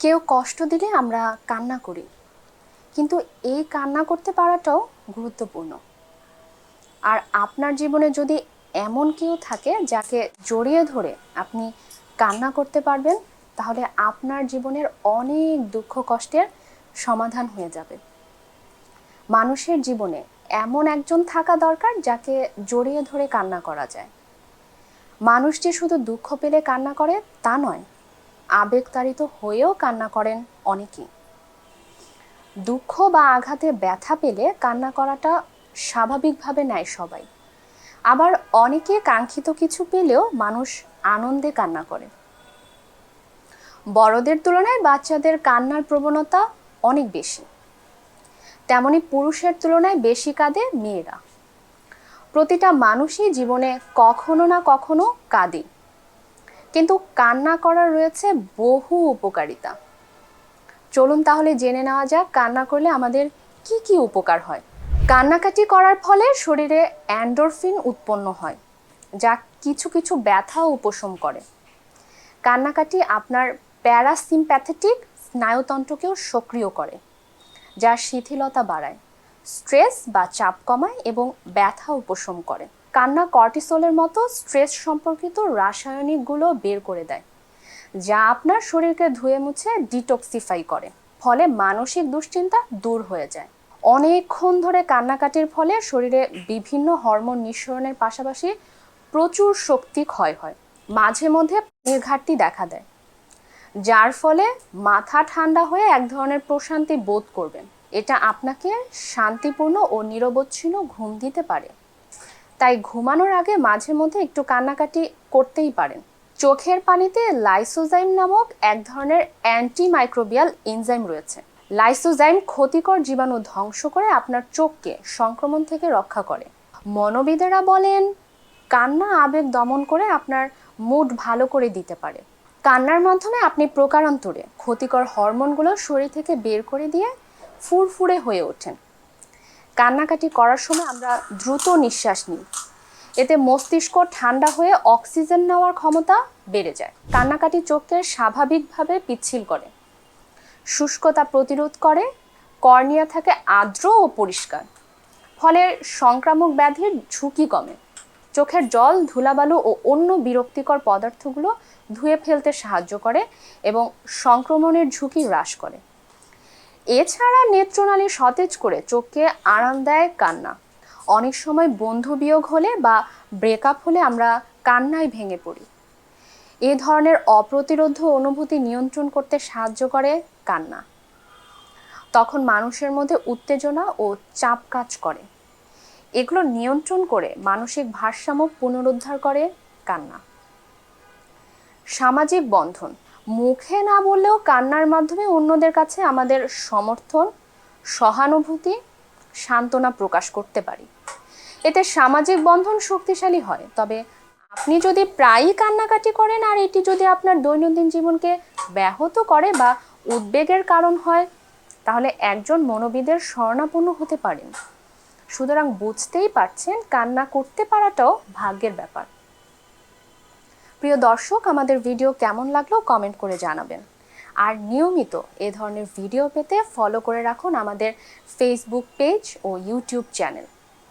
কেউ কষ্ট দিলে আমরা কান্না করি। কিন্তু এই কান্না করতে পারাটাও গুরুত্বপূর্ণ। আর আপনার জীবনে যদি এমন কেউ থাকে যাকে জড়িয়ে ধরে আপনি কান্না করতে পারবেন, তাহলে আপনার জীবনের অনেক দুঃখ কষ্টের সমাধান হয়ে যাবে। মানুষের জীবনে এমন একজন থাকা দরকার যাকে জড়িয়ে ধরে কান্না করা যায়। মানুষ যে শুধু দুঃখ পেলে কান্না করে তা নয় আবেগতাড়িত হয়েও কান্না করেন অনেকেই। দুঃখ বা আঘাতে ব্যথা পেলে কান্না করাটা স্বাভাবিকভাবে নেয় সবাই। আবার অনেকে কাঙ্ক্ষিত কিছু পেলেও মানুষ আনন্দে কান্না করে। বড়দের তুলনায় বাচ্চাদের কান্নার প্রবণতা অনেক বেশি। তেমনি পুরুষের তুলনায় বেশি কাঁদে মেয়েরা। প্রতিটা মানুষই জীবনে কখনো না কখনো কাঁদে। কিন্তু কান্না করার রয়েছে বহু উপকারিতা। চলুন তাহলে জেনে নেওয়া যাক কান্না করলে আমাদের কি কি উপকার হয়। কান্নাকাটি করার ফলে শরীরে অ্যান্ডোরফিন উৎপন্ন হয়, যা কিছু কিছু ব্যথা উপশম করে। কান্নাকাটি আপনার প্যারাসিম্প্যাথেটিক স্নায়ুতন্ত্রকেও সক্রিয় করে, যা শিথিলতা বাড়ায়, স্ট্রেস বা চাপ কমায় এবং ব্যথা উপশম করে। কান্না কর্টিসোলের মতো স্ট্রেস সম্পর্কিত রাসায়নিকগুলো বের করে দেয়, যা আপনার শরীরকে ধুয়ে মুছে ডিটক্সিফাই করে, ফলে মানসিক দুশ্চিন্তা দূর হয়ে যায়। অনেকক্ষণ ধরে কান্নাকাটির ফলে শরীরে বিভিন্ন হরমোন নিঃসরণের পাশাপাশি প্রচুর শক্তি ক্ষয় হয়, মাঝে মধ্যে পানির ঘাটতি দেখা দেয়, যার ফলে মাথা ঠান্ডা হয়ে এক ধরনের প্রশান্তি বোধ করবেন। এটা আপনাকে শান্তিপূর্ণ ও নিরবচ্ছিন্ন ঘুম দিতে পারে। তাই ঘুমানোর আগে মাঝে মধ্যে একটু কান্নাকাটি করতেই পারেন। চোখের পানিতে লাইসোজাইম নামক এক ধরনের অ্যান্টিমাইক্রোবিয়াল এনজাইম রয়েছে। লাইসোজাইম ক্ষতিকর জীবাণু ধ্বংস করে আপনার চোখকে সংক্রমণ থেকে রক্ষা করে। মনোবিদেরা বলেন, কান্না, আবেগ দমন করে আপনার মুড ভালো করে দিতে পারে। কান্নার মাধ্যমে আপনি প্রকারান্তরে ক্ষতিকর হরমোনগুলো শরীর থেকে বের করে দিয়ে ফুরফুরে হয়ে ওঠেন। কান্নাকাটি করার সময় আমরা দ্রুত নিঃশ্বাস নিই। এতে মস্তিষ্ক ঠান্ডা হয়ে অক্সিজেন নেওয়ার ক্ষমতা বেড়ে যায়। কান্নাকাটি চোখকে স্বাভাবিকভাবে পিচ্ছিল করে। শুষ্কতা প্রতিরোধ করে, কর্নিয়া থাকে আর্দ্র ও পরিষ্কার। ফলে সংক্রামক ব্যাধির ঝুঁকি কমে। চোখের জল, ধুলাবালু ও অন্য বিরক্তিকর পদার্থগুলো ধুয়ে ফেলতে সাহায্য করে এবং সংক্রমণের ঝুঁকি হ্রাস করে। এছাড়া নেত্রনালী সতেজ করে চোখকে আরাম দেয় কান্না। অনেক সময় বন্ধু বিয়োগ হলে বা ব্রেকআপ হলে আমরা কান্নায় ভেঙে পড়ি। এ ধরনের অপ্রতিরোধ অনুভূতি নিয়ন্ত্রণ করতে সাহায্য করে কান্না। তখন মানুষের মধ্যে উত্তেজনা ও চাপ কাজ করে। এগুলো নিয়ন্ত্রণ করে মানসিক ভারসাম্য পুনরুদ্ধার করে কান্না। সামাজিক বন্ধন। মুখে না বললেও কান্নার মাধ্যমে অন্যদের কাছে আমাদের সমর্থন, সহানুভূতি, সান্ত্বনা প্রকাশ করতে পারি। এতে সামাজিক বন্ধন শক্তিশালী হয়। তবে আপনি যদি প্রায়ই কান্নাকাটি করেন আর এটি যদি আপনার দৈনন্দিন জীবনকে ব্যাহত করে বা উদ্বেগের কারণ হয়, তাহলে একজন মনোবিদের শরণাপন্ন হতে পারেন। সুতরাং বুঝতেই পারছেন কান্না করতে পারাটাও ভাগ্যের ব্যাপার। প্রিয় দর্শক, আমাদের ভিডিও কেমন লাগল কমেন্ট করে জানাবেন। আর নিয়মিত এ ধরনের ভিডিও পেতে ফলো করে রাখুন আমাদের ফেসবুক পেজ ও ইউটিউব চ্যানেল